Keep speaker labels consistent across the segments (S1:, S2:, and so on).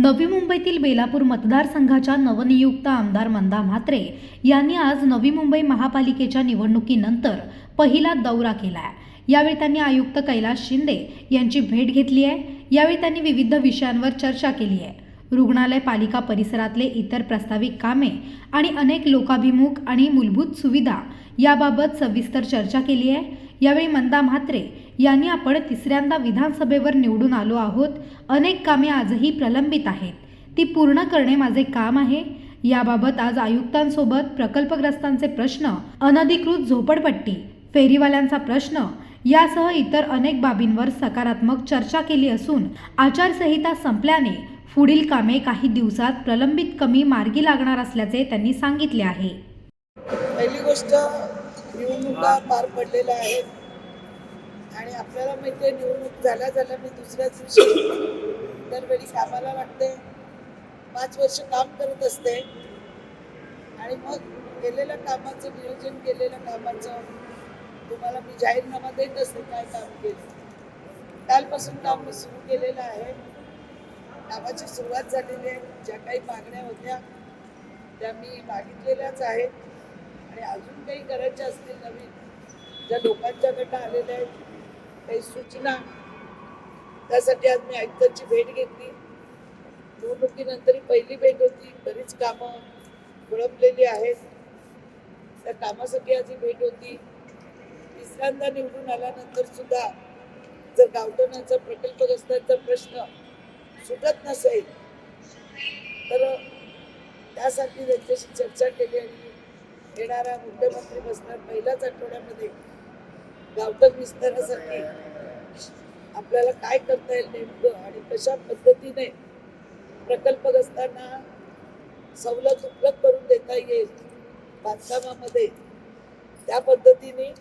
S1: नवी मुंबईतील बेलापूर मतदारसंघाच्या नवनियुक्त आमदार मंदा म्हात्रे यांनी आज नवी मुंबई महापालिकेच्या निवडणुकीनंतर पहिला दौरा केला आहे यावेळी त्यांनी आयुक्त कैलास शिंदे यांची भेट घेतली आहे. यावेळी त्यांनी विविध विषयांवर चर्चा केली आहे. रुग्णालय पालिका परिसरातले इतर प्रस्तावित कामे आणि अनेक लोकाभिमुख आणि मूलभूत सुविधा याबाबत सविस्तर चर्चा केली आहे. यावेळी मंदा म्हात्रे यांनी आपण तिसऱ्यांदा विधानसभेवर निवडून आलो आहोत. अनेक कामे आजही प्रलंबित आहेत. ती पूर्ण करणे माझे काम आहे. याबाबत आज आयुक्तांसोबत प्रकल्पग्रस्तांचे प्रश्न अनधिकृत झोपडपट्टी फेरीवाल्यांचा प्रश्न यासह इतर अनेक बाबींवर सकारात्मक चर्चा केली असून आचारसंहिता संपल्याने पुढील कामे काही दिवसात प्रलंबित कमी मार्गी लागणार असल्याचे त्यांनी सांगितले आहे.
S2: पहिली गोष्ट निवडणुका पार पडलेल्या आहेत. आणि आपल्याला माहिती आहे निवडणूक झाल्या झाल्या मी दुसऱ्याच दिवशी दरवेळी कामाला लागते. पाच वर्ष काम करत असते. आणि मग केलेल्या कामाचं नियोजन केलेल्या कामाचं तुम्हाला मी जाहीरनामा देत असते काय काम केलं. कालपासून काम मी सुरू केलेलं आहे. कामाची सुरुवात झालेली आहे. ज्या काही मागण्या होत्या त्या मी मागितलेल्याच आहेत. आणि अजून काही करायच्या असतील नवीन ज्या लोकांच्याकडनं आलेल्या आहेत काही सूचना. त्यासाठी आज मी आयुक्तांची भेट घेतली. निवडणुकीनंतर पहिली भेट होती. बरीच कामं विळंबलेली आहेत. त्या कामासाठी आज ही भेट होती. तिसऱ्यांदा निवडून आल्यानंतर सुद्धा जर गावठणाचा प्रकल्पग्रस्तांचा प्रश्न सुटत नसेल तर त्यासाठी त्यांच्याशी चर्चा केली आणि येणारा मुख्यमंत्री बसणार पहिल्याच आठवड्यामध्ये गावठण विस्तारासाठी आपल्याला काय करता येईल नेमकं आणि कशा पद्धतीने प्रकल्पग्रस्तांना सवलत उपलब्ध करून देता येईल बांधकामामध्ये त्या पद्धतीने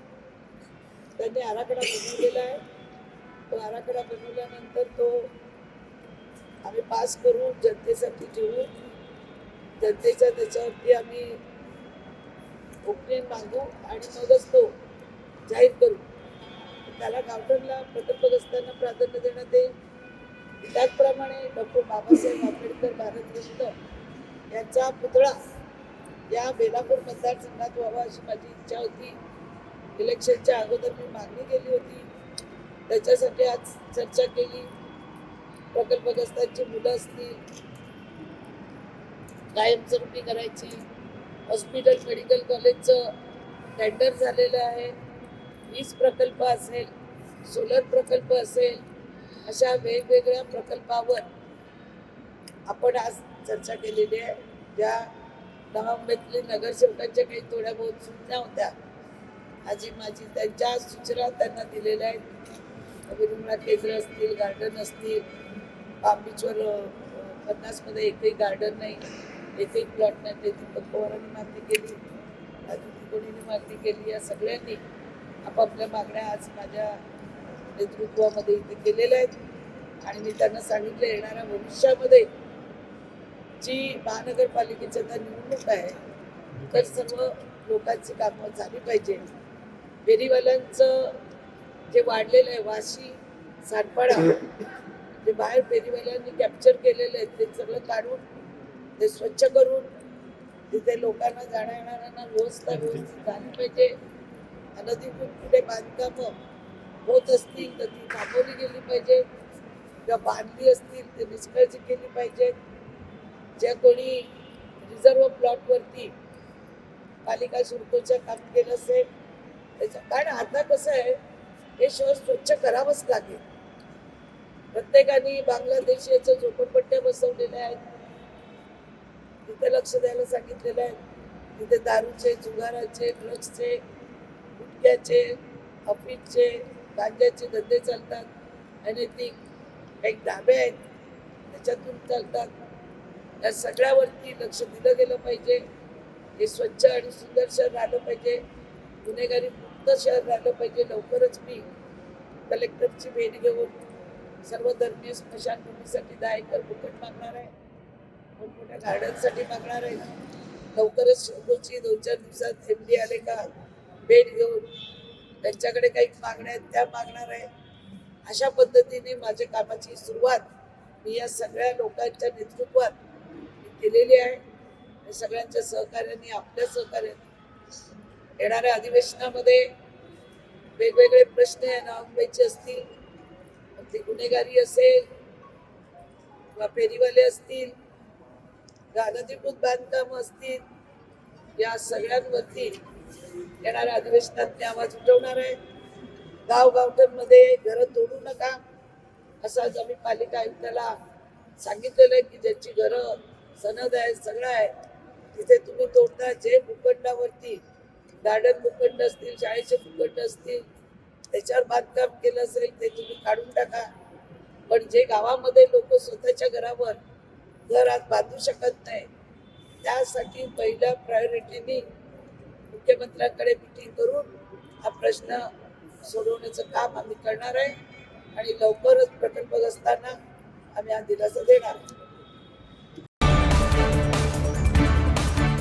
S2: त्यांनी आराखडा बनवलेला आहे. तो आराखडा बनवल्यानंतर तो आम्ही पास करू जनतेसाठी ठेवू जनतेच्या त्याच्यावरती आम्ही ओपिनियन मागू आणि मगच तो जाहीर करू. त्याला गावठणला प्रकल्पग्रस्तांना प्राधान्य देण्यात येईल. त्याचप्रमाणे डॉक्टर बाबासाहेब आंबेडकर भारतरत्न यांचा पुतळा या बेलापूर मतदारसंघात व्हावा अशी माझी इच्छा होती. इलेक्शनच्या अगोदर मी मागणी केली होती. त्याच्यासाठी आज चर्चा केली. प्रकल्पग्रस्तांची मुलं असतील कायमस्वरूपी करायची. हॉस्पिटल मेडिकल कॉलेजचं टेंडर झालेलं आहे. वीज प्रकल्प असेल सोलर प्रकल्प असेल अशा वेगवेगळ्या प्रकल्पावर आपण आज चर्चा केलेली आहे. ज्या मुंबईतले नगरसेवकांच्या काही थोड्या बहुत सूचना होत्या. आजी माझी त्यांच्या सूचना त्यांना दिलेल्या आहेत. विरुंगळा केंद्र असतील गार्डन असतील बांबीचवर पन्नासमध्ये एकही गार्डन नाही. एकही प्लॉट नाही. ते दीपक पवारांनी मागणी केली. अदिती कोणीने मागणी केली या सगळ्यांनी आपापल्या मागण्या आज माझ्या नेतृत्वामध्ये इथे केलेल्या आहेत. आणि मी त्यांना सांगितलं येणाऱ्या भविष्यामध्ये जी महानगरपालिकेची आता निवडणूक आहे तर सर्व लोकांची कामं झाली पाहिजे. फेरीवाल्यांचं जे वाढलेलं आहे वाशी सातपाडा जे बाहेर फेरीवाल्यांनी कॅप्चर केलेले आहेत ते सगळं काढून ते स्वच्छ करून तिथे लोकांना जाण्या येणाऱ्यांना व्यवस्था व्यवस्थित झाली पाहिजे. अनधिकृत कुठे बांधकामं होत असतील तर ती थांबवली गेली पाहिजे. किंवा बांधली असतील ते निष्काळजी केली पाहिजे. ज्या कोणी रिझर्व प्लॉटवरती पालिका सुरकोच्या काम केलं असेल त्याच्या कारण आता कसं आहे हे शहर स्वच्छ करावंच लागेल. प्रत्येकाने बांगलादेशी याच्या झोपडपट्ट्या बसवलेल्या आहेत. तिथे लक्ष द्यायला सांगितलेलं आहे. तिथे दारूचे जुगाराचे ड्रग्सचे गुटख्याचे अफीटचे कांद्याचे धंदे चालतात. आणि ती काही धाबे आहेत त्याच्यातून चालतात. या सगळ्यावरती लक्ष दिलं गेलं पाहिजे. हे स्वच्छ आणि सुंदर शहर राहिलं पाहिजे. गुन्हेगारी मुक्त शहर राहिलं पाहिजे. लवकरच मी कलेक्टरची भेट घेऊन सर्व धर्मीय स्मशानभूमीसाठी दहा एकर फुकट मागणार आहे. मोठमोठ्या गार्डनसाठी मागणार आहे. लवकरच शिरकोची दोन चार दिवसात एम डी आले का? भेट घेऊन त्यांच्याकडे काही मागण्या आहेत त्या मागणार आहे. अशा पद्धतीने माझ्या कामाची सुरुवात मी या सगळ्या लोकांच्या नेतृत्वात केलेली आहे. आणि सगळ्यांच्या सहकार्याने आपल्या सहकार्याने येणाऱ्या अधिवेशनामध्ये वेगवेगळे प्रश्न या नवामुंबईचे असतील ती ते गुन्हेगारी असेल किंवा फेरीवाले असतील अनधिकृत बांधकाम असतील या सगळ्यांवरती येणाऱ्या अधिवेशनात मी आवाज उठवणार आहे. गाव गावठांमध्ये घरं तोडू नका. असं आज आम्ही पालिका आयुक्ताला सांगितलेलं आहे की ज्यांची घरं सनद आहे सगळं आहे तिथे तुम्ही तोडता. जे भूखंडावरती गार्डन भूखंड असतील शाळेचे भूखंड असतील त्याच्यावर बांधकाम केलं असेल ते तुम्ही काढून टाका. पण जे गावामध्ये लोक स्वतःच्या घरावर घर आज बांधू शकत नाही त्यासाठी पहिल्या प्रायोरिटीनी मुख्यमंत्र्यांकडे मिटिंग करून हा प्रश्न सोडवण्याचं काम आम्ही करणार आहे आणि लवकरच प्रकल्पग्रस्तांना आम्ही हा दिलासा देणार आहे